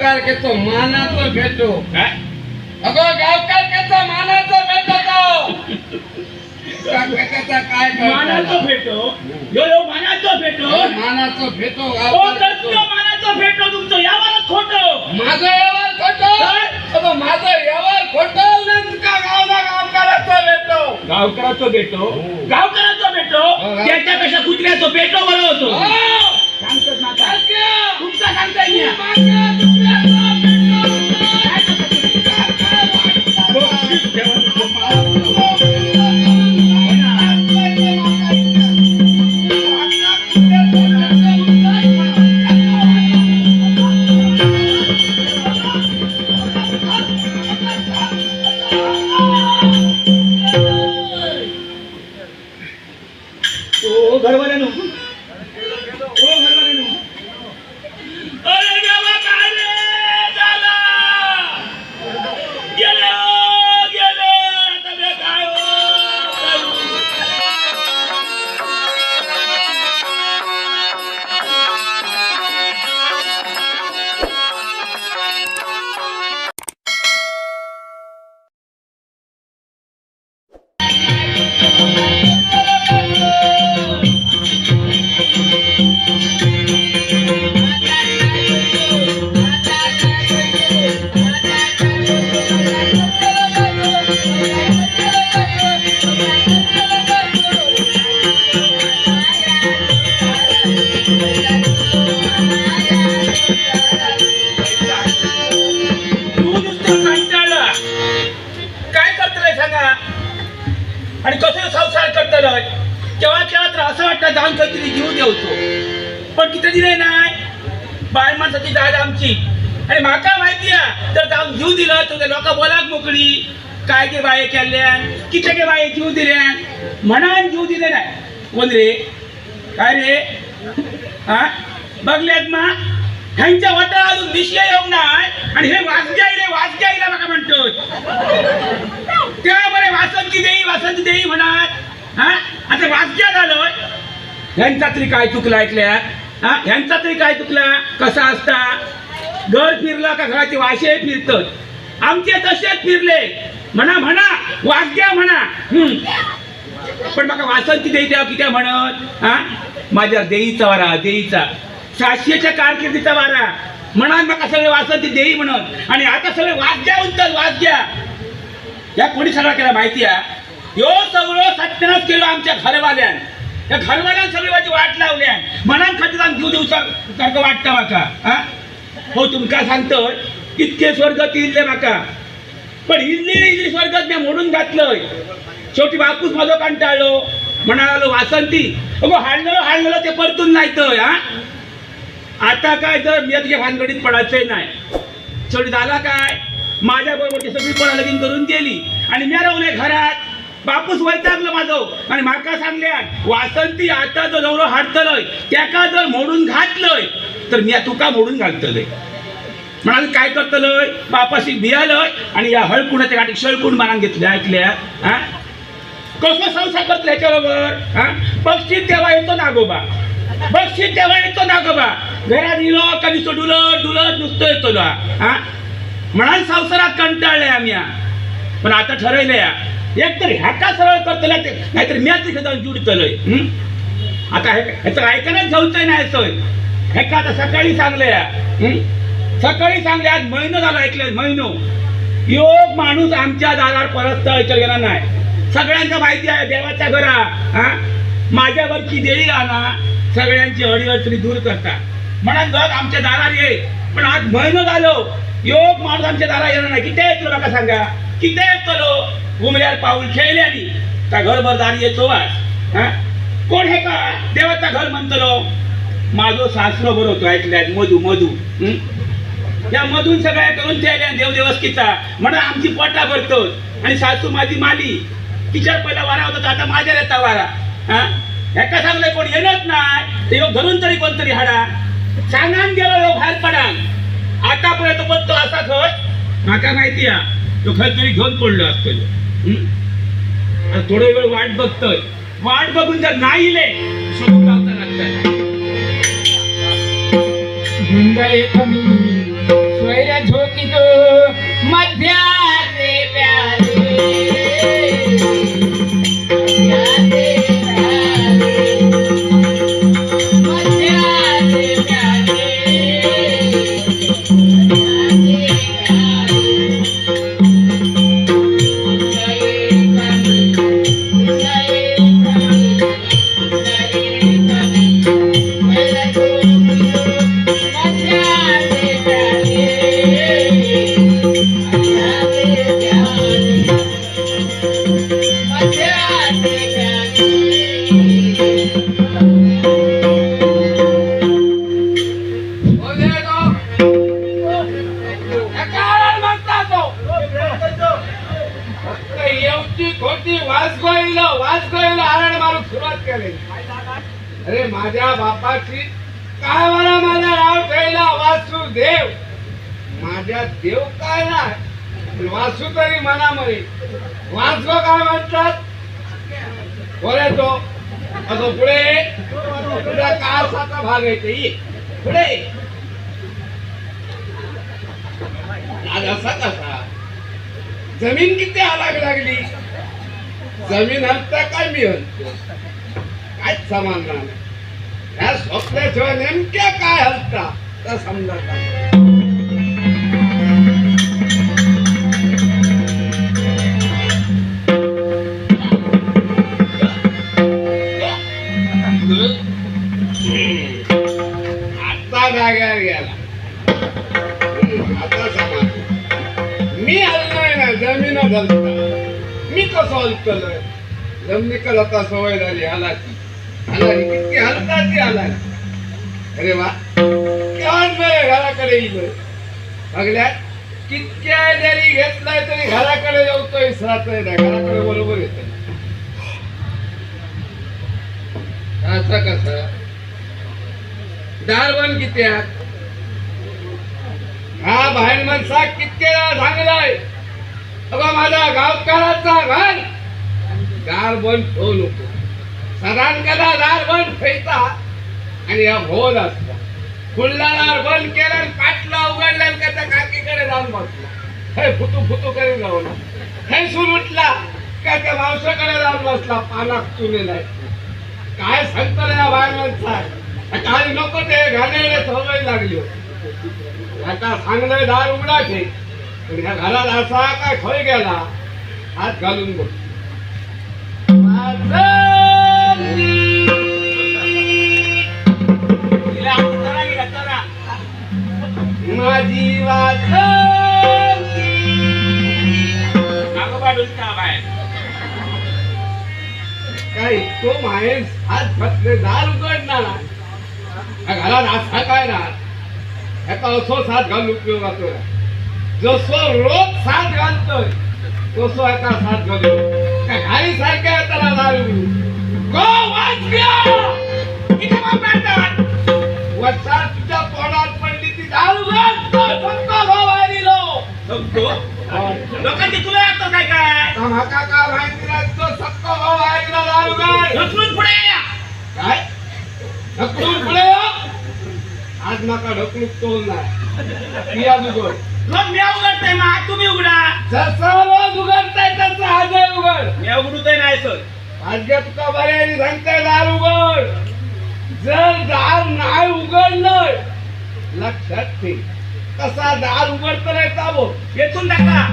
गावकार केचो मानाचो भेटो. काय? अगो गावकार केचो मानाचो भेटो तो. काकाचा काय मानाचो भेटो. यो यो मानाचो भेटो. मानाचो. मानाचो भेटो तुमचं यावरच खोटं. माझं माझं नंदका गावला गावकाराचा भेटो. गावकराचो भेटो. गावकराचो भेटो. हो, त्याच्यापेक्षा कुत्र्याचो भेटो बरं होतो. हो! सांगतोच ना आता. भाग्य! तुमचा सांगता येईल काहीतरी पण किती दिले नाही. बाय माणसाची दाद आमची. आणि माका माहिती आहे तर जाऊन जीव दिला तर लोक बोलाक मोकळी. काय गे बाये केल्यान किती गे बाये जीव दिल्यान म्हणान जीव दिले नाही. कोण रे? काय रे? हा? बघल्यात मा? ह्यांच्या वाटा अजून विषय येऊ नाही. आणि हे वाचग्या आईले वाचग्या आईला बघा म्हणतो त्या बरे वासंती देई वासंती देई म्हणा हा आता वाचग्या झालोय ह्यांचा तरी काय चुकलं ऐकल्या? हा? ह्यांचा तरी काय चुकला? कसा असता? घर फिरला का घराचे वाशे फिरतात? आमचे तसेच फिरले. म्हणा म्हणा वाचग्या म्हणा. हम्म. पण मग वासन किती द्या किती म्हणत हा? माझ्या देईचा वारा देईचा. सातशेच्या कारकिर्दीचा वारा. म्हणाल मग सगळे वासंती देई म्हणत. आणि आता सगळे वाद्या उंचल वाद्या या कोणी सगळं केला माहिती आहे यो सगळं सत्यानाश केलं आमच्या घरवाल्यान. त्या घरवाल्यान सगळी माझी वाट लावल्या मनान खातीर आमी जीव दिवचा सारखं वाटतं म्हाका हा? हो तुमका सांगतोय कितके स्वर्गात इल्ले म्हाका पण इल्ली इल्ली स्वर्गात मी मोडून घातलंय. शेवटी बापूस माझं कंटाळलो. म्हणालो वासंती अगो हाडलेलो हाडलेलो ते परतून नाही तर हा? आता काय जर मी तुझ्या भानगडीत पडायचंय नाही. शेवटी झाला काय? माझ्या बरोबर सगळी कोणा लगीन करून गेली. आणि मी रावले घरात. बापूस वैतागलं माझं. आणि माका सांगल्या वासंती आता जो नवरो हाडतलय. त्याका जर मोडून घातलंय तर मी तुका मोडून घालतलय. म्हणाल काय करतलय? बापाशी भियालय आणि या हळकुणाच्या गाठी शळकून मानान घेतल्या ऐकल्या हा? कसं संसार करतो ह्याच्याबरोबर हा? बक्षीस तेव्हा येतो नागोबा बक्षीस तेव्हा येतो नागोबा घरात इलो कधी डुलत डुलत नुसतं येतो ना हा? म्हणाल संसारात कंटाळले आम्ही. पण आता ठरवलंय हा. एक तर ह्याका सरळ करतलं ते. नाहीतर मी आता जाऊन जुडतलंय आता हे ह्याचं ऐकायला जाऊचंय नाही सोय ह्याका आता सकाळी सांगलंय? सकाळी सांगले आज महिनो झाला ऐकलंय महिनो. योग माणूस आमच्या दारावर परत स्थळ गेला नाही. सगळ्यांचं माहिती आहे देवाच्या घरा. हा? माझ्यावरची देळी आणा. सगळ्यांची अडीअडचणी दूर करता. म्हणा जग आमच्या दारात ये. पण आज महिनो झालो. योग माणूस आमच्या दारात येणार नाही. किती येतो नका सांगा. किती येतो? घुमल्यावर पाऊल खेळल्यानी त्या घरभर दारी येतो आज. हा? कोण हे का? देवाचा घर म्हणतलो माझो सासरो बरो होतो ऐकल्यात. मधू मधू. या मधून सगळ्या करून खेळल्या देवदेवस्कीचा म्हणा आमची पोटा भरतो आणि सासू माझी माली. तिच्या पहिला वारा होता आता माझ्या येता वारा. हा? एका सांगलंय कोण? येणार नाही. ते धरून तरी कोणतरी हाडा. सांगान गेलो योग बाहेर पडा आतापर्यंत पण तो असाच होत माका माहिती आहे तो खर तरी घेऊन पडलो असतो. थोडे वेळ वाट बघतोय. वाट बघून जर नाही शोधून मध्या सुरुवात केली. अरे माझ्या बापाची काय मला माझा नाव ठेवला वासुदेव. माझ्या देव काय नाही वासू तरी मनामध्ये वासगो काय म्हणतात? बोले तो. असं पुढे. ये. तुझा कासाचा भाग आहे ते. पुढे. आज असा कसा? जमीन किती हालाग लागली? जमीन हलता काय मी हलतो काहीच समान नाही ह्या स्वप्नाशिवाय नेमक्या काय हलता तर समजा काय आता जाग्यावर गेला. आता समान. मी हललोय ना जमीन हलता मी कसं हलतलोय जमिनीकडे आता सवय झाली हालाची हालाची किती हलता ती हालाची अरे वा. केव्हाच बरं घराकडे येईल बघल्या कितक्या जरी घेतलाय तरी घराकडे जाऊतोय विसरातोय ना घराकडे बरोबर येत असं कसं? दार बन किती आहेत हा बाहेर माणसा कितके सांगलाय अगं माझा गावकाराचा घर. दार बंद ठेवू नको. सदांकदा दार बंद ठेवता. आणि हा भोल असता. खुल्ला दार बंद केला पाटला उघडला आणि त्याच्या काकीकडे जाऊन बसला. हे फुतू फुतू करी जाऊन हे सूर उठला. का त्या मावसाकडे जाऊन बसला. पानात चुने नाही. काय सांगतो या बाहेर काय काही नको ते घाणेरडे सवय लागली आता सांगलंय दार उघडा ठे पण ह्या घरात असा काय खय गेला हात घालून बघ. माझी काय तो माहेर हात घातले दार उघडणार. ह्या घरात असा काय राहत ह्याचा असो साथ घालून उपयोग असतो जसो रोज साथ घालतोय तसो ह्याचा साथ घालतो काय घाई सारख्या त्याला उघडून गो. वरचा तुझ्या तोंडात पडली ती दार तो फक्त भाव आलेलो बघतो. लोकांची तुला लागतं काय काय? म्हाका का माहिती नाही तो सक्क भाऊ आलेला दार उघड ढकलून पुढे. काय? ढकलून पुढे. आज नका ढकलून तोल नाही. या उघड रोज मी उघडतोय मग तुम्ही उघडा. जसं रोज उघडताय तसं आज उघड. मी उघडतोय नाही सर. भाग्य तुका बऱ्याने सांगताय दार उघड. जर दार नाही उघडलं लक्षात ठेव. कसा दार उघडत नाही ताबो. येथून टाका.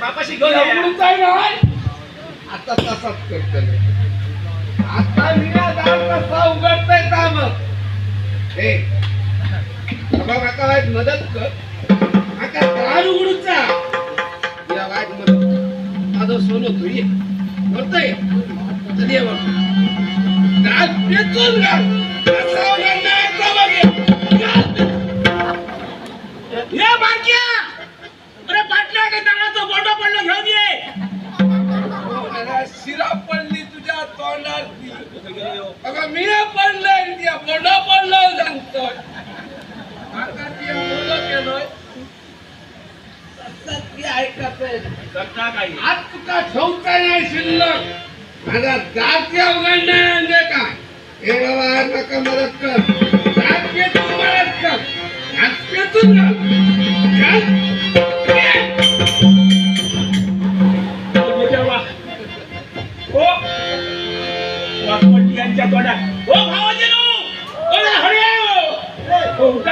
बापाशी घेऊन या. उघडूच आहे ना आता तसाच करतोय. आता मी दार कसा उघडताय का मग हे मदत कर. काका दार उघडूचा या वाईट मदत. माझं सोनं करतोय बघ पेचून घाल. ये. बारक्या अरे पडलं घेऊन ये शिरा पडली तुझ्या तोंडात. अगं मी त्या मोठं पडलं सांगतोय करता काही. आज तुका ठेवता नाही शिल्लक. माझा जात्या उघडणार म्हणजे काय? हे बाबा नका मदत कर. जात पेटून मदत कर. जेव्हा हो. वासपट्टी यांच्या तोंडात हो भावाजीनो अरे हरे हो उठा मग खायचा तर भावाची उठा पहिले काय आला तुझा उठा हं? अगं, उठा वासपट्टी त्यांच्या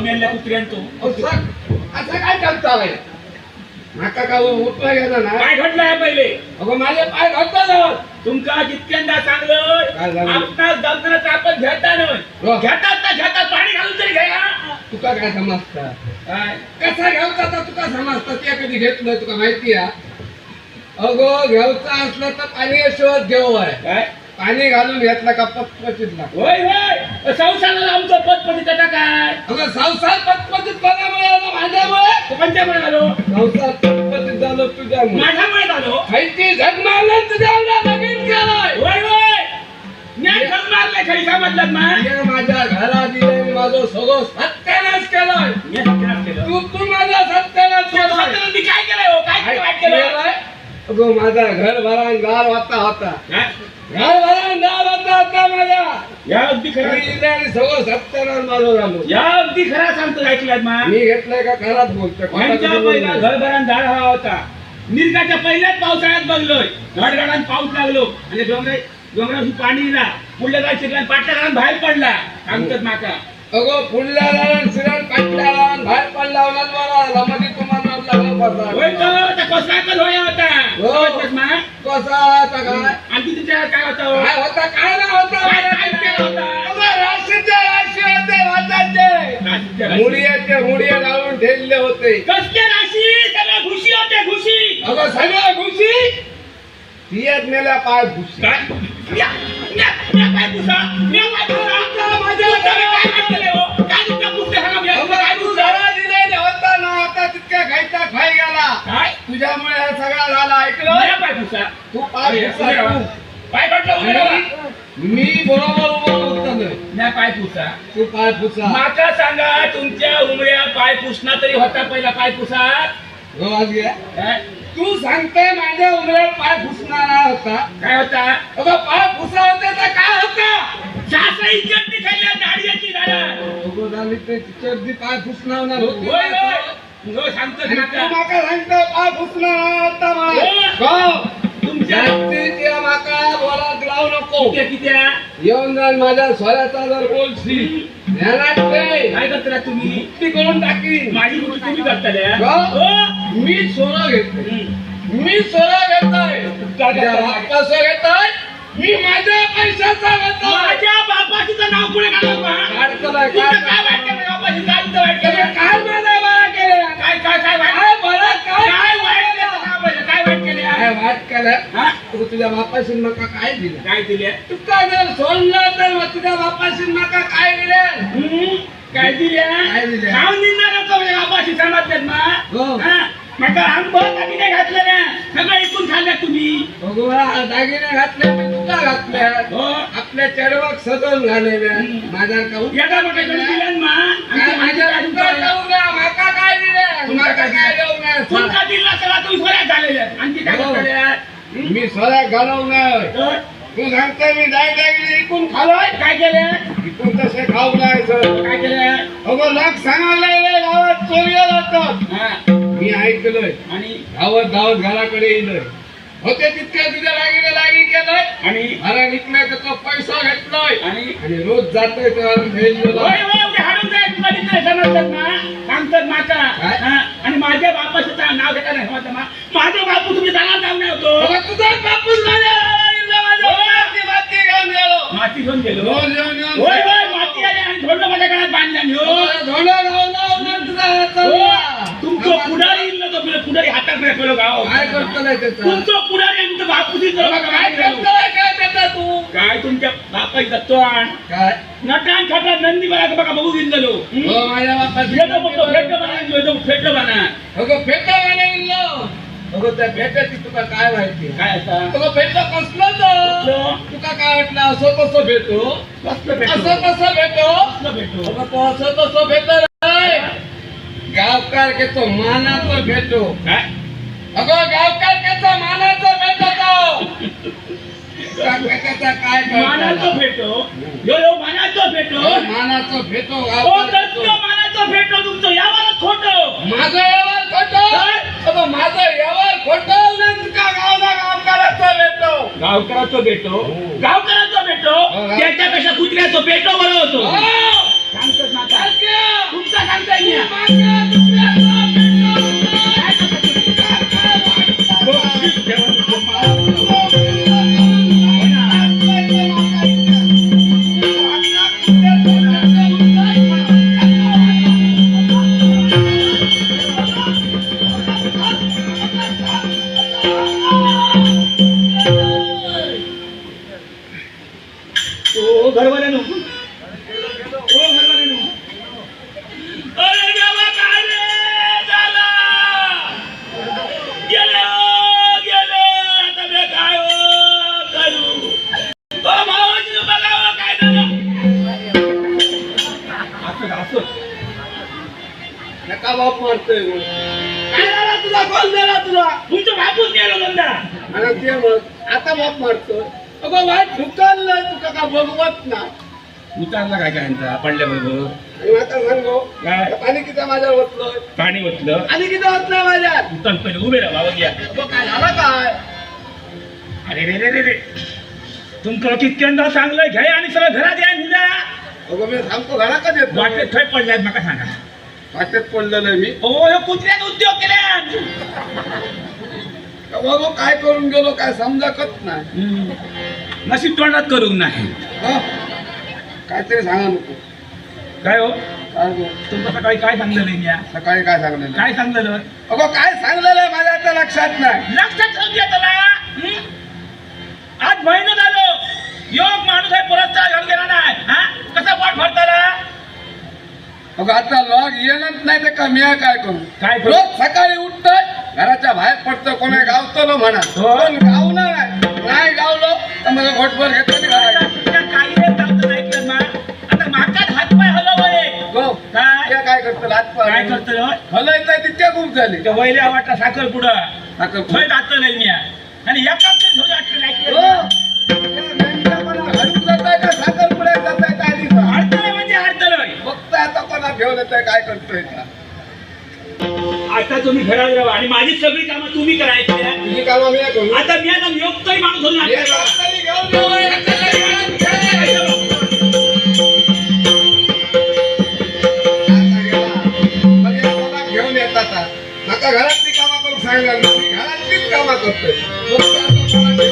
मेल्या कुत्र्यांतो असं असं काय चालतं आहे? माका का उठला गेला ना? काय घडलंय पहिले? अगो माझे पाय घडतो तुमका जितक्यांदा काय चांगलं. झालं? आपणास दमदनाचं आपण घेता हो. नाही घेतात तर घेतात पाणी घालून तरी घ्या. तुका काय समजता? काय? कसा घ्यावचा आता तुका समजता. ते कधी घेतलं तुका माहिती आहे? अगो घ्यावचा असलं तर पाणी शोध घेऊ आहे. काय? पाणी घालून घेतला का पटपटीत लागतो होय. होय संसाराला आमचं त्याचा काय? अगं संसार पटपटीत कोणामुळे आला? माझ्यामुळे? पंचामुळे झालो संसार झालं तुझ्यामुळे. माझ्यामुळे झालो? खायची झग मारलं तुझ्या लगीन केलंय. होय होय. न्याय खरं मारलाय खरी समजलं ना ये माझ्या घरात दिले माझं सगळं सत्यानाश केलंय. मी केलं. तू तू माझा सत्यानाश केलाय. सत्यानाश काय केलंय हो? काय केलं केलंय? अगं माझा घर भरान गार होता. काय? घर भरान गार वाता होता माझा. या अगदी खरं. सगळं सत्यानाश माझं झालो या अगदी खरा सांगतो ऐकलात मा? मी घेतलंय का बोलतोय? यांच्या पहिला घरभरान झाड हवा होता. मिरगाच्या पहिल्याच पावसाळ्यात बघलोय. घडघडात पाऊस लागलो. आणि डोंगर डोंगरातून पाणी दिला पुढल्या गाय शिरला पाटल्या गावात बाहेर पडला. सांगतात माका. अगो पुढल्या रान सिरण काटल्या रान बाहेर पडला मला मध्ये तुम्हाला होय त्या कोसराकच होया होता हो. कसा आता काय? आणखी तुमच्या काय होतं काय होता? काय ना होता? काय काय केलं होतं? अगं, राशीचे राशी होते वाटाचे. राशीच्या राशी. मुडियाचे मुडिया लावून ठेवले होते. कसले राशी? सगळं घुशी होते घुशी. अगं सगळ्या घुशी? तियात मेल्या पाय म्या काय? काय? तुझ्यामुळे हा सगळा झाला ऐकलं? तू पाय राहा. तू. घडलं उभे राहा. मी बरोबर उभा होतो म्या पाय पुसा तू पाय पुसा माका सांगा तुमच्या उमऱ्या पाय पुसणा तरी होता पहिला पाय पुसा हो, घ्या. काय तू सांगतोय माझ्या उमऱ्यावर पाय पुसणारा होता काय होता अगं पाय पुसा होते तर काय होता शास्त्र इज्जत नाही खाल्ल्या ते चड्डी पाय पुसणार होती होय होय सांगतो तू माका मला हो. तुमच्या जास्तीच्या माका बोलात लावू नको. कित्या कित्या? येऊन जाईल माझ्या स्वराचा जर बोलशील ध्यानात ठेव. काय करता तुम्ही? मुक्ती करून टाकी. माझी गोष्ट तुम्ही करताल्या हो. मी सोनं हम्म. मी सोनं घेतोय. घेताय? बापाचं घेतोय मी माझ्या पैशाचा घेतोय. माझ्या बापाचं नाव पुढे तुमचं. काय वाईट केलं? बापाचं काय माझा काय काय काय वाईट वाईट केलं? काय वाईट- काय वाईट केलं? काय वाट केलं हा? तू तुझ्या बापाशी मका काय दिलं काय दिले तुका जर सोडलं तर मग तुझ्या बापाशी मका काय दिलं हम्म? काय दिल्या काय दिल्या? खाऊन म्हणजे बापाशी समजतात हो. ना आंब दागिने घातलेल्या सगळं खाल्ल्या तुम्ही. भगवा दागिने घातले मी तुका घातल्या हो. आपल्या सजवून घालेल्या. माझ्या ना काय माझ्या माका काय दिलं? तुमका माका काय? देऊ दिला सगळा तुम्ही झालेल्या आणखी काय. करताल्या? मी सोळा घालवू नये तर तू सांगते मी दाय दागिने इकून खालोय? काय केलं? इकून तसे खाऊ नाही सर. काय केलं? अगं लोक सांगायला गावात चोरी जातात हा. मी ऐकलोय आणि धावत धावत घराकडे येलोय होते तितक्या तुझ्या लागिने लागी केलंय आणि मला निघलाय त्याचा पैसा घेतलाय आणि आणि रोज जातोय तर होय, होय, हाडून तुला समजतात ना? सांगतात? हा, आणि माझ्या बापाचं ता- नाव घेता नाही समजतं ना? काय त्याचा? तुमचं जर बघा काय काय केलं. करतोय काय त्याचा तू? काय तुमच्या बापाची काय? नटान नंदी बघा बघा बघू गेलो हो माझ्या फेटं फेटं बना फेटं बना अगं फेटा बनवलं अगं त्या फेट्याची तुका काय माहिती? काय असा अगं कसलं तर तुका काय वाटलं असं कसं भेटो? कसलं असं भेटो कसं भेटो? कसलं भेटो? अगं तो असं कसं भेटो रे. गावकार घेतो मानाचं भेटो. काय? अगं गावकार घेतो मानाचं भेटो तो. त्या फेट्याचा काय मानाचं भेटो यो यो मानाचं भेटो मानाचं भेटो ओ घेतो. मानाचं भेटो तुमचं. यावर खोटं. माझं यावर खोटं? अगं माझं यावर खोटं नाही का गावला गावकाराचं भेटो गावकराचं भेटो गावकराचं भेटो हो, गाव- त्याच्यापेक्षा कुत्र्याचं भेटो बरं होतो. हो! सांगतात! तुमचा सांगताय मी बघवत ना उतारला काय काय यांचा पडल्याबरोबर? आणि आता सांगो काय? पाणी किती माझ्यावर ओतलं पाणी ओतलं? आणि किती ओतलं माझ्यात उतर पहिले उभे राहा बाबा घ्या अगं काय झालं काय? अरे रे रे रे रे. तुमचं कितक्यांदा सांगलं घ्या आणि सगळं घरात या निजा अगं मी सांगतो घरा का देत वाटेत थंय पडल्यात नका सांगा. वाटेत पडलेलं आहे मी. ओ हे कुत्र्याने उद्योग केले. अगं काय करून गेलो काय समजत नाही. नशीब तोंडात करू नाही. हं? काहीतरी सांगा नको काय हो? काय गं? तुमचं सकाळी काय सांगलेलं आहे म्या? सकाळी काय सांगलेलं? काय सांगलेलं? अगं काय सांगलेलं आहे माझ्या आता लक्षात नाही. लक्षात ठेवून घ्या त्याला. हं? आज महिना झालो. योग माणूस आहे परत घालून गेला नाही. हा? कसा पाठ भरताला अगं आता लॉग येणंच नाही तर का मी काय करू? काय करू? रोज सकाळी उठतोय घराच्या बाहेर पडतो कोणी गावतो म्हणा. हो. पण गावलं नाही नाही गावलो तर मला घोटभर घेतो आणि घरात. आता येतो. तुमच्या काही वेळ चालतं ऐकलं ना आता मागच्याच हातपाय हलवले. गो काय? करतो हात काय करतोय हलायचं तितक्या खूप झाले. त्या वैल्या वाटा साखर पुढं. साखर थंय जातं नाही मी आणि थोडं हो. या मेंढ्यापणा हलून जाताय का साखर पुढे जाताय काय आधी सांग. अडतंय म्हणजे अडतंय फक्त आता कोणा येतोय काय करतोय? आता तुम्ही घरात राहा आणि माझी सगळी कामं तुम्ही करायची आहे. तुझी कामं मी करू. आता मी आता योगतोय माणूस हे आता- जबाबदारी घेऊन जबाबदारी घेऊन येऊ. मग मला घेऊन येतात नका घरातली कामं करू सांगा मी घरातलीच कामं करतोय. फक्त आता मला घेऊन